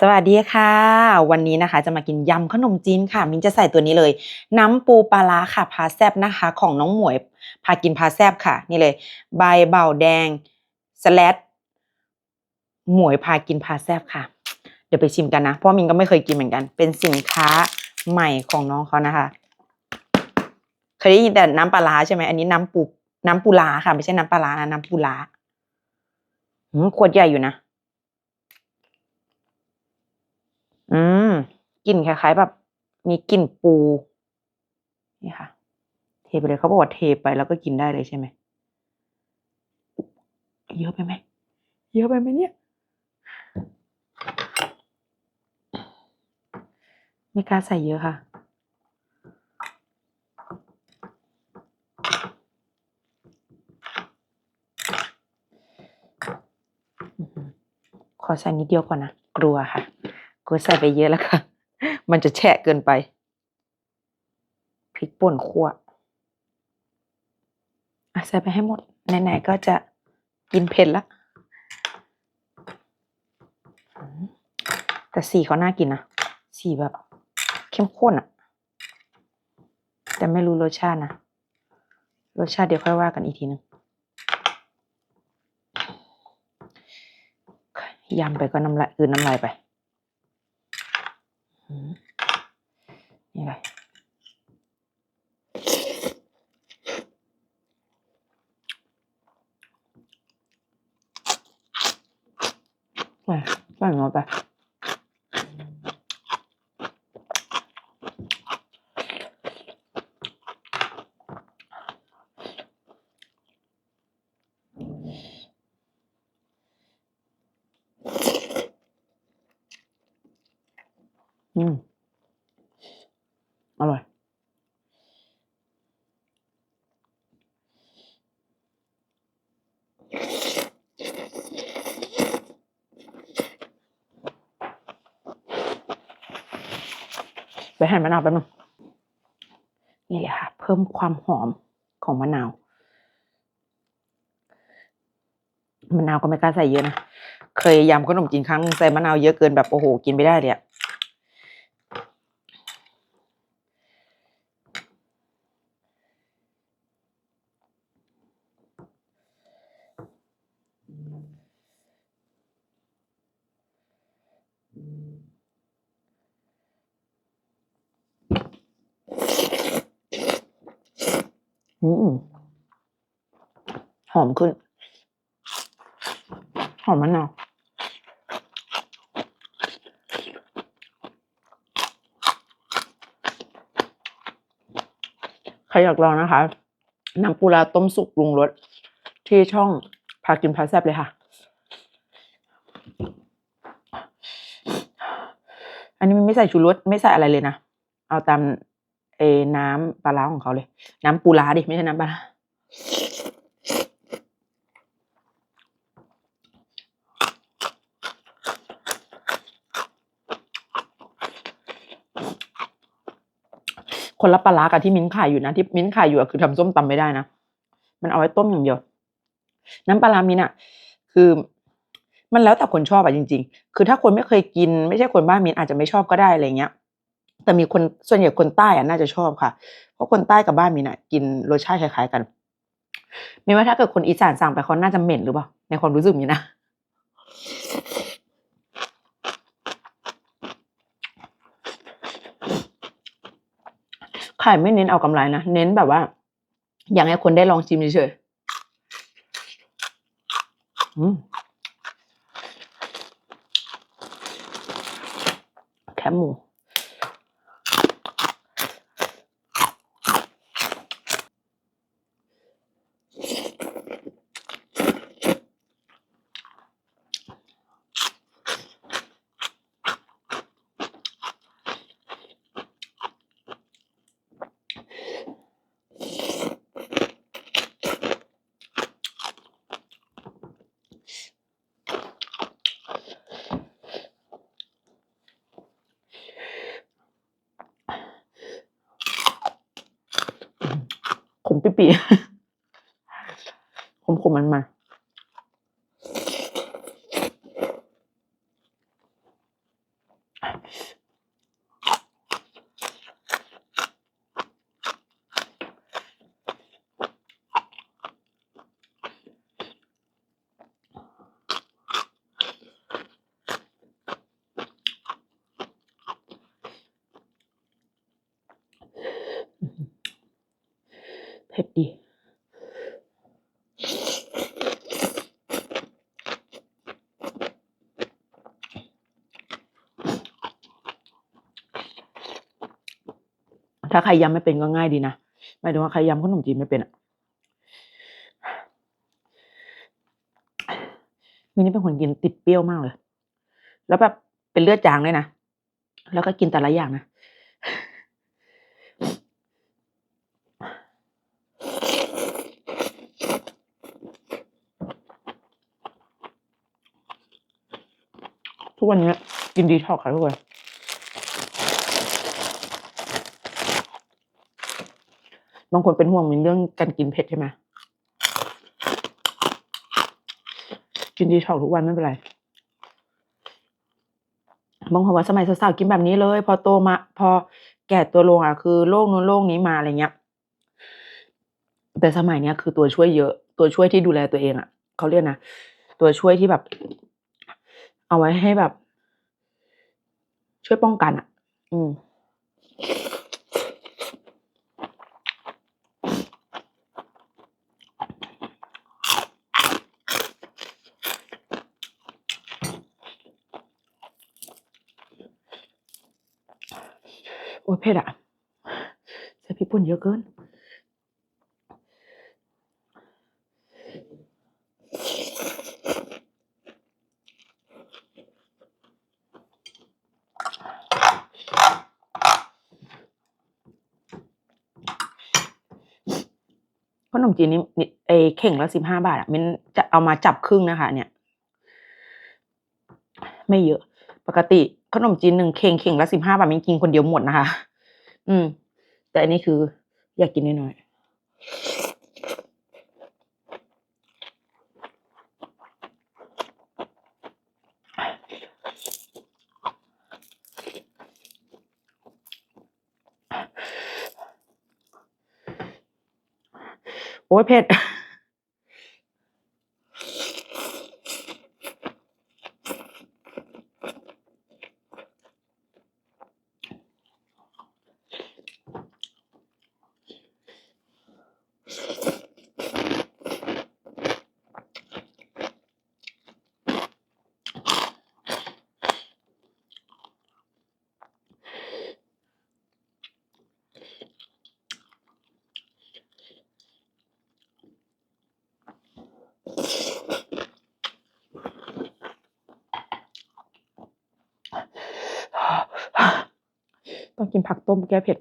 สวัสดีค่ะ วันนี้นะคะ จะมากินยำขนมจีนค่ะ มินจะใส่ตัวนี้เลย น้ำปูปลาร้าค่ะ พาแซบนะคะ ของน้องหมวย พากินพาแซบค่ะ นี่เลย ใบเบาแดงสแลดหมวยพากินพาแซบค่ะ เดี๋ยวไปชิมกันนะ เพราะมินก็ไม่เคยกินเหมือนกัน เป็นสินค้าใหม่ของน้องเขานะคะเคยได้ยินแต่น้ำปลาร้าใช่ไหมอันนี้น้ำปูน้ำปูร้าค่ะ ไม่ใช่น้ำปลาร้านะน้ำปูร้าขวดใหญ่อยู่นะ อืมกลิ่นคล้ายๆแบบ มีกลิ่นปู นี่ค่ะ เทไปเลยเขาบอกว่าเทไปแล้วก็กินได้เลยใช่ไหมเยอะไปไหมเยอะไปไหมเนี่ยไม่กล้าใส่เยอะค่ะอื้อหือขอใส่นิดเดียวก่อนนะ กลัวค่ะ กลัวใส่ไปเยอะแล้วค่ะ มันจะแฉะเกินไป พริกป่นคั่วใส่ไปให้หมด ไหนๆก็จะกินเผ็ดละ แต่สีเขาน่ากินนะ สีแบบ เข้มข้นอะแต่ไม่รู้รสชาตินะ รสชาติเดี๋ยวค่อยว่ากันอีกทีนึงยำไปก็น้ำลายอืนน้ำลายไปอืมนี่เลยไป ไปหมดไป อืม อร่อย ไปหั่นมะนาวแป๊บนึงนี่เลยค่ะ เพิ่มความหอมของมะนาวมะนาวก็ไม่กล้าใส่เยอะนะ เคยยำขนมจีนครั้งนึงใส่มะนาวเยอะเกินแบบโอ้โห กินไม่ได้เลยอะ อืม หอมขึ้น หอมมะนาวใครอยากลองนะคะน้ำปูราต้มสุกปรุงรสที่ช่องพากินพาแซบเลยค่ะ อันนี้มันไม่ใส่ชูรสไม่ใส่อะไรเลยนะ เอาตาม เอน้ำปลาร้าของเขาเลย น้ำปูร้าดิ ไม่ใช่น้ำปลาคนละปลากับที่มิ้นขายอยู่นะที่มิ้นขายอยู่คือทำส้มตำไม่ได้นะ มันเอาไว้ต้มอย่างเดียว น้ำปลาร้ามิ้นอะคือ มันแล้วแต่คนชอบอะจริง ๆ คือถ้าคนไม่เคยกิน ไม่ใช่คนบ้านมิ้นอาจจะไม่ชอบก็ได้อะไรเงี้ย แต่มีคนส่วนใหญ่คนใต้อะน่าจะชอบค่ะ เพราะคนใต้กับบ้านมิ้นอะกินรสชาติคล้ายๆกันมีว่าถ้าเกิดคนอีสานสั่งไปเขาน่าจะเหม็นหรือเปล่าในความรู้สึกมิ้นะขายไม่เน้นเอากำไรนะ เน้นแบบว่า อยากให้คนได้ลองชิมเฉยๆแคบหมู ขม ปิปีขมขมมันมา เผ็ดดีถ้าใครยำไม่เป็นก็ง่ายดีนะหมายถึงว่าใครยำขนมจีนไม่เป็นอะมินนี่เป็นคนกินติดเปรี้ยวมากเลย แล้วแบบเป็นเลือดจางเลยนะ แล้วก็กินแต่ละอย่างนะ ทุ กวันนี้กินดีท็อกค่ะทุกคนบางคนเป็นห่วงในเรื่องการกินเผ็ดใช่ไหมกินดีท็อกทุกวันไม่เป็นไรบางคนว่าสมัยสาวๆกินแบบนี้เลย พอโตมา พอแก่ตัวลงอะคือโรคนู้นโรคนี้มาอะไรเงี้ย แต่สมัยเนี้ยคือตัวช่วยเยอะ ตัวช่วยที่ดูแลตัวเองอะเขาเรียกนะตัวช่วยที่แบบ เอาไว้ให้แบบ ช่วยป้องกันอะ อืมโอ้ยเผ็ดอะใส่พริกป่นเยอะเกิน ขนมจีนนี่ไอเข่งละสิบห้าบาทอะมันจะเอามาจับครึ่งนะคะ เนี่ย ไม่เยอะ ปกติขนมจีนหนึ่งเข่งเข่งละสิบห้าบาทมันกินคนเดียวหมดนะคะ อืม แต่อันนี้คืออยากกินน้อยๆ โอ้ยเผ็ด ต้องกินผักต้มแก้เผ็ด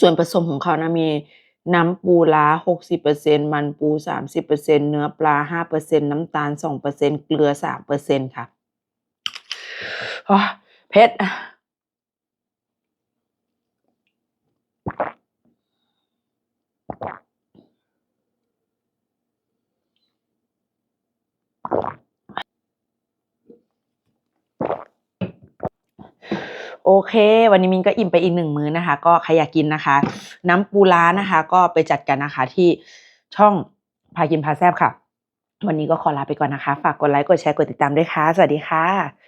ส่วนผสมของเขานะมีน้ำปูล้าหกสิบเปอร์เซ็นมันปูสามสิบเปอร์เซ็นเนื้อปลาห้าเปอร์เซ็นน้ำตาลสองเปอร์เซ็นเกลือสามเปอร์เซ็นค่ะอ้อเผ็ด โอเค วันนี้มินก็อิ่มไปอีกหนึ่งมื้อนะคะ ก็ใครอยากกินนะคะ น้ำปูร้านะคะ ก็ไปจัดกันนะคะที่ช่องพากินพาแซบค่ะ วันนี้ก็ขอลาไปก่อนนะคะ ฝากกดไลค์กดแชร์กดติดตามด้วยค่ะ สวัสดีค่ะ